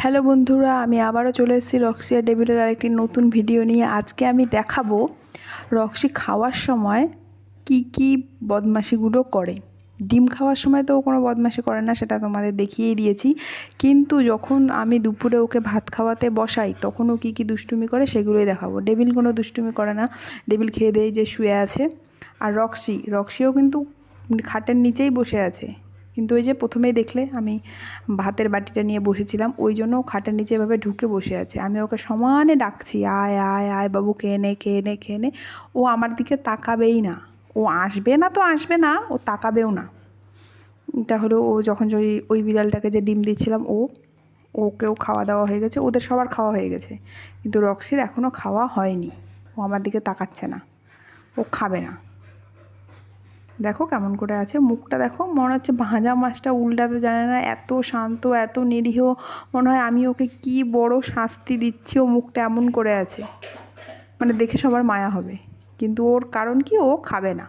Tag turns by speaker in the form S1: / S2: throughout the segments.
S1: Hello বন্ধুরা, আমি আবারও চলে এসেছি রক্সিয়া ডেভিলের আরেকটি নতুন ভিডিও নিয়ে। আজকে আমি দেখাবো রক্সি খাওয়ার সময় কি কি বদমাশিগুলো করে। ডিম খাওয়ার সময় তো ও কোনো বদমাশি করে না, সেটা তোমাদের দেখিয়েই দিয়েছি। কিন্তু যখন আমি দুপুরে ওকে ভাত খাওয়াতে বসাই, তখন ও কী কী দুষ্টুমি করে সেগুলোই দেখাবো। ডেভিল কোনো দুষ্টুমি করে না। ডেভিল খেয়ে দেয় যে শুয়ে আছে। আর রক্সি, রক্সিও কিন্তু খাটের নিচেই বসে আছে। কিন্তু ওই যে প্রথমেই দেখলে আমি ভাতের বাটিটা নিয়ে বসেছিলাম, ওই জন্য খাটের নিচে এভাবে ঢুকে বসে আছে। আমি ওকে সমানে ডাকছি, আয় আয় আয় বাবু খেয়ে নে খেয়ে নে খেয়ে নে ও আমার দিকে তাকাবেই না। ও আসবে না তো আসবে না, ও তাকাবেও না। এটা হলো ও যখন ওই ওই বিড়ালটাকে যে ডিম দিচ্ছিলাম, ও, ওকেও খাওয়া দাওয়া হয়ে গেছে, ওদের সবার খাওয়া হয়ে গেছে। কিন্তু রক্সির এখনও খাওয়া হয়নি। ও আমার দিকে তাকাচ্ছে না। ও খাবে না। দেখো কেমন করে আছে। মুখটা দেখো, মনে হচ্ছে ভাঁজা মাছটা উল্টাতে জানে না, এত শান্ত, এত নিরীহ। মনে হয় আমি ওকে কি বড় শাস্তি দিচ্ছি, ও মুখটা এমন করে আছে। মানে দেখে সবার মায়া হবে। কিন্তু ওর কারণ কি? ও খাবে না।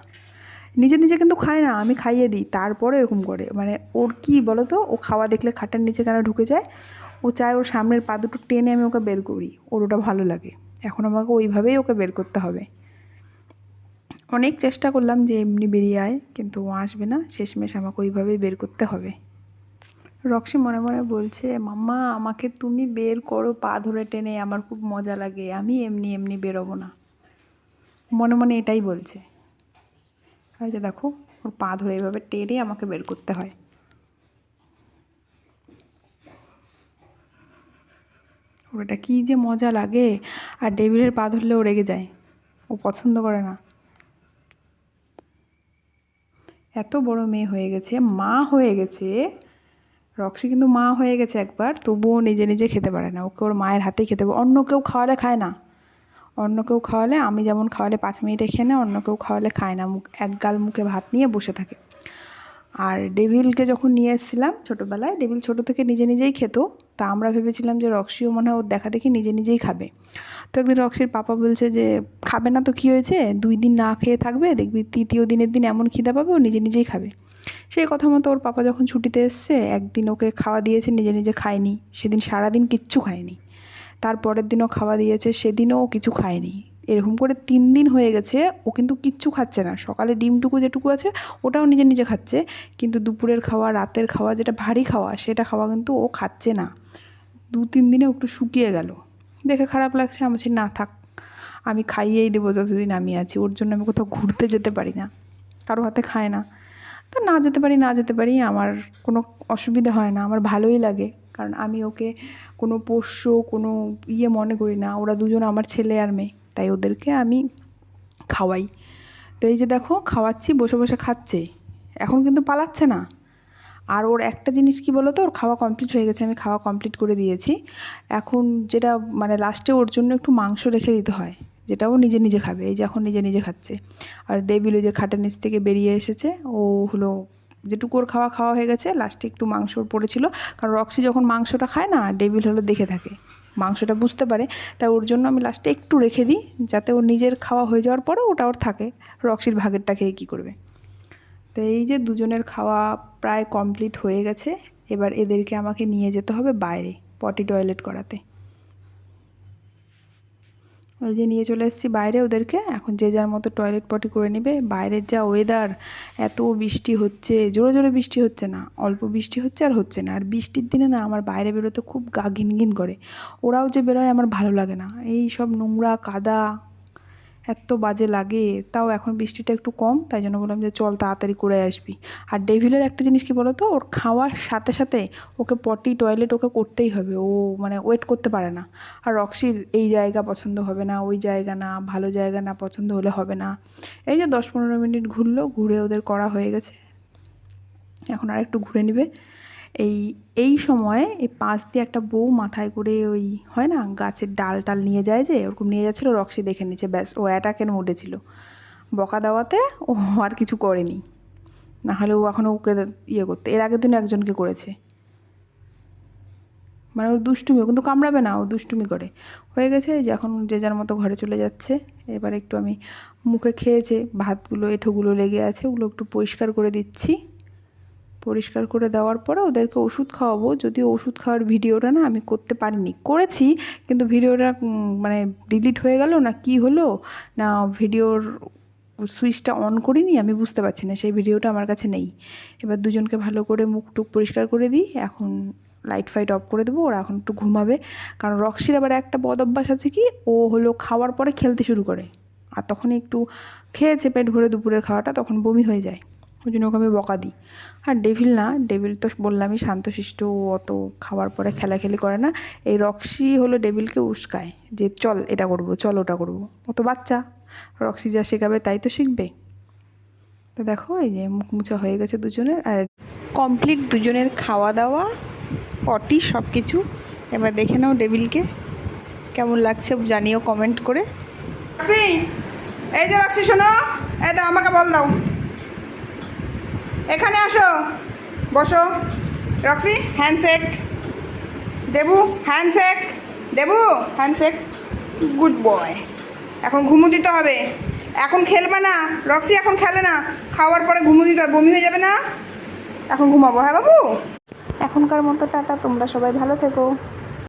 S1: নিজে নিজে কিন্তু খায় না, আমি খাইয়ে দিই। তারপরে এরকম করে। মানে ওর কি বলো তো? ও খাওয়া দেখলে খাটের নিচে কেন ঢুকে যায়? ও চায় ওর সামনের পা দুটো টেনে আমি ওকে বের করি। ওর ওটা ভালো লাগে। এখন আমাকে ওইভাবেই ওকে বের করতে হবে। অনেক চেষ্টা করলাম যে এমনি বেরিয়ে আয়, কিন্তু ও আসবে না। শেষমেশ আমাকে ওইভাবেই বের করতে হবে। রক্সি মনে মনে বলছে, মাম্মা, আমাকে তুমি বের করো, পা ধরে টেনে, আমার খুব মজা লাগে, আমি এমনি এমনি বেরোবো না। মনে মনে এটাই বলছে। এই যে দেখো, ওর পা ধরে এভাবে টেনে আমাকে বের করতে হয়। ওটা কী যে মজা লাগে, আর ডেভিলের পা ধরলে ও রেগে যায়। ও পছন্দ করে না। এত বড় মেয়ে হয়ে গেছে, মা হয়ে গেছে। রক্সি কিন্তু মা হয়ে গেছে একবার, তবুও নিজে নিজে খেতে পারে না। ওকে ওর মায়ের হাতেই খেতে পারে অন্য কেউ খাওয়ালে খায় না। অন্য কেউ খাওয়ালে, আমি যেমন খাওয়ালে পাঁচ মিনিটে খেয়ে নেয়, অন্য কেউ খাওয়ালে খায় না। মুখ এক গাল মুখে ভাত নিয়ে বসে থাকে। আর ডেভিলকে যখন নিয়ে এসেছিলাম ছোটোবেলায়, ডেভিল ছোটো থেকে নিজে নিজেই খেত। তা আমরা ভেবেছিলাম যে রক্সিও মনে হয় ওর দেখা দেখি নিজে নিজেই খাবে। তো একদিন রক্সির পাপা বলছে যে, খাবে না তো কী হয়েছে? দুই দিন না খেয়ে থাকবে, দেখবি তৃতীয় দিনের দিন এমন খিদা পাবে, ও নিজে নিজেই খাবে। সেই কথা মতো ওর পাপা যখন ছুটিতে এসছে, একদিন ওকে খাওয়া দিয়েছে, নিজে নিজে খায়নি। সেদিন সারাদিন কিচ্ছু খায়নি। তার পরের দিনও খাওয়া দিয়েছে, সেদিনও কিছু খায়নি। এরকম করে তিন দিন হয়ে গেছে, ও কিন্তু কিচ্ছু খাচ্ছে না। সকালে ডিমটুকু যেটুকু আছে, ওটাও নিজে নিজে খাচ্ছে। কিন্তু দুপুরের খাওয়া, রাতের খাওয়া, যেটা ভারী খাওয়া, সেটা খাওয়া কিন্তু ও খাচ্ছে না। দু তিন দিনে একটু শুকিয়ে গেল। দেখে খারাপ লাগছে, আমি না, থাক। আমি খাইয়েই দেবো যতদিন আমি আছি। ওর জন্য আমি কোথাও ঘুরতে যেতে পারি না। কারও হাতে খায় না। তো না যেতে পারি, না যেতে পারি, আমার কোনো অসুবিধা হয় না। আমার ভালোই লাগে। কারণ আমি ওকে কোনো পোষ্য, কোনো ইয়ে মনে করি না। ওরা দুজন আমার ছেলে আর মেয়ে। তাই ওদেরকে আমি খাওয়াই। তো এই যে দেখো, খাওয়াচ্ছি, বসে বসে খাচ্ছে। এখন কিন্তু পালাচ্ছে না। আর ওর একটা জিনিস কি বলো তো ওর খাওয়া কমপ্লিট হয়ে গেছে, আমি খাওয়া কমপ্লিট করে দিয়েছি। এখন যেটা মানে লাস্টে ওর জন্য একটু মাংস রেখে দিতে হয়, যেটা ও নিজে নিজে খাবে। এই যে এখন নিজে নিজে খাচ্ছে। আর ডেবিল যে খাটের নিচ থেকে বেরিয়ে এসেছে, ও হলো যেটুকু ওর খাওয়া খাওয়া হয়ে গেছে লাস্টে একটু মাংস পড়েছিল। কারণ রক্সি যখন মাংসটা খায় না ডেবিল হলো দেখে থাকে। মাংসটা বুঝতে পারে তাই ওর জন্য আমি লাস্টে একটু রেখে দিই, যাতে ওর নিজের খাওয়া হয়ে যাওয়ার পরে ওটা ওর থাকে। রক্সির ভাগেরটা খেয়ে কী করবে? তো এই যে দুজনের খাওয়া প্রায় কমপ্লিট হয়ে গেছে, এবার এদেরকে আমাকে নিয়ে যেতে হবে বাইরে পটি টয়লেট করাতে। ওই যে নিয়ে চলে এসেছি বাইরে ওদেরকে। এখন যে যার মতো টয়লেট পটি করে নেবে। বাইরের যা ওয়েদার এত বৃষ্টি হচ্ছে। জোরে জোরে বৃষ্টি হচ্ছে না। অল্প বৃষ্টি হচ্ছে আর হচ্ছে না। আর বৃষ্টির দিনে না আমার বাইরে বেরোতে খুব গা ঘিন করে। ওরাও যে বেরোয় আমার ভালো লাগে না। এই সব নোংরা, কাদা এত বাজে লাগে, তাও এখন বৃষ্টিটা একটু কম, তাই জন্য বললাম যে চল তাড়াতাড়ি করে আসবি। আর ডেভিলের একটা জিনিস কি বলো তো ওর খাওয়ার সাথে সাথে ওকে পটি টয়লেট ওকে করতেই হবে, ও মানে ওয়েট করতে পারে না। আর রক্সির এই জায়গা পছন্দ হবে না, ওই জায়গা না, ভালো জায়গা না, পছন্দ হলে হবে না। এই যে দশ পনেরো মিনিট ঘুরলো, ঘুরে ওদের করা হয়ে গেছে। এখন আর একটু ঘুরে নেবে। এই এই সময়ে এই পাঁচ দিয়ে একটা বউ মাথায় করে ওই, হয় না, গাছের ডাল টাল নিয়ে যায় যে, ওরকম নিয়ে যাচ্ছিল, রক্সি দেখে নিচ্ছে, ব্যাস, ও অ্যাটাকের মোডে ছিল। বকা দেওয়াতে ও আর কিছু করেনি। না হলে ও এখনও ওকে ইয়ে করতে। এর আগের দিন একজনকে করেছে। মানে ওর দুষ্টুমি কিন্তু কামড়াবে না, ও দুষ্টুমি করে। হয়ে গেছে যে এখন যে যার মতো ঘরে চলে যাচ্ছে। এবার একটু আমি মুখে খেয়েছে, ভাতগুলো, এঁঠোগুলো লেগে আছে, ওগুলো একটু পরিষ্কার করে দিচ্ছি। পরিষ্কার করে দেওয়ার পরে ওদেরকে ওষুধ খাওয়াবো। যদিও ওষুধ খাওয়ার ভিডিওটা না আমি করতে পারিনি। করেছি, কিন্তু ভিডিওটা মানে ডিলিট হয়ে গেল না কি হলো, না ভিডিওর সুইচটা অন করিনি, আমি বুঝতে পারছি না। সেই ভিডিওটা আমার কাছে নেই। এবার দুজনকে ভালো করে মুখ টুক পরিষ্কার করে দিই। এখন লাইট ফাইট অফ করে দেবো, ওরা এখন একটু ঘুমাবে। কারণ রক্সির আবার একটা বদ অভ্যাস আছে কি, ও হলো খাওয়ার পরে খেলতে শুরু করে। আর তখন একটু খেয়েছে, পেট ভরে দুপুরের খাওয়াটা, তখন বমি হয়ে যায়। ওই জন্য ওকে আমি বকা দিই। আর ডেভিল না, ডেভিল তো বললামই শান্তশিষ্ট অত খাওয়ার পরে খেলাখেলি করে না। এই রক্সি হলো ডেভিলকে উস্কায় যে, চল, এটা করব, চল, ওটা করব। ও তো বাচ্চা, রক্সি যা শেখাবে তাই তো শিখবে। তো দেখো, এই যে মুখ মুছা হয়ে গেছে দুজনের, আর কমপ্লিট দুজনের খাওয়া দাওয়া পটি সব কিছু এবার দেখে নাও ডেভিলকে, কেমন লাগছে জানিও কমেন্ট করে।
S2: এই যে রাখছি শোনো। দাও, আমাকে বল দাও। এখানে আসো। বসো। Roxy, handshake. Debu handshake. Debu, handshake. Good boy. এখন ঘুমু দিতে হবে। এখন খেলবে না। রক্সি এখন খেলে না। খাওয়ার পরে ঘুমু দিতে হবে। বমি হয়ে যাবে না? এখন ঘুমাবো। হ্যাঁ বাবু?
S1: এখনকার মতো টাটা। তোমরা সবাই ভালো থেকো।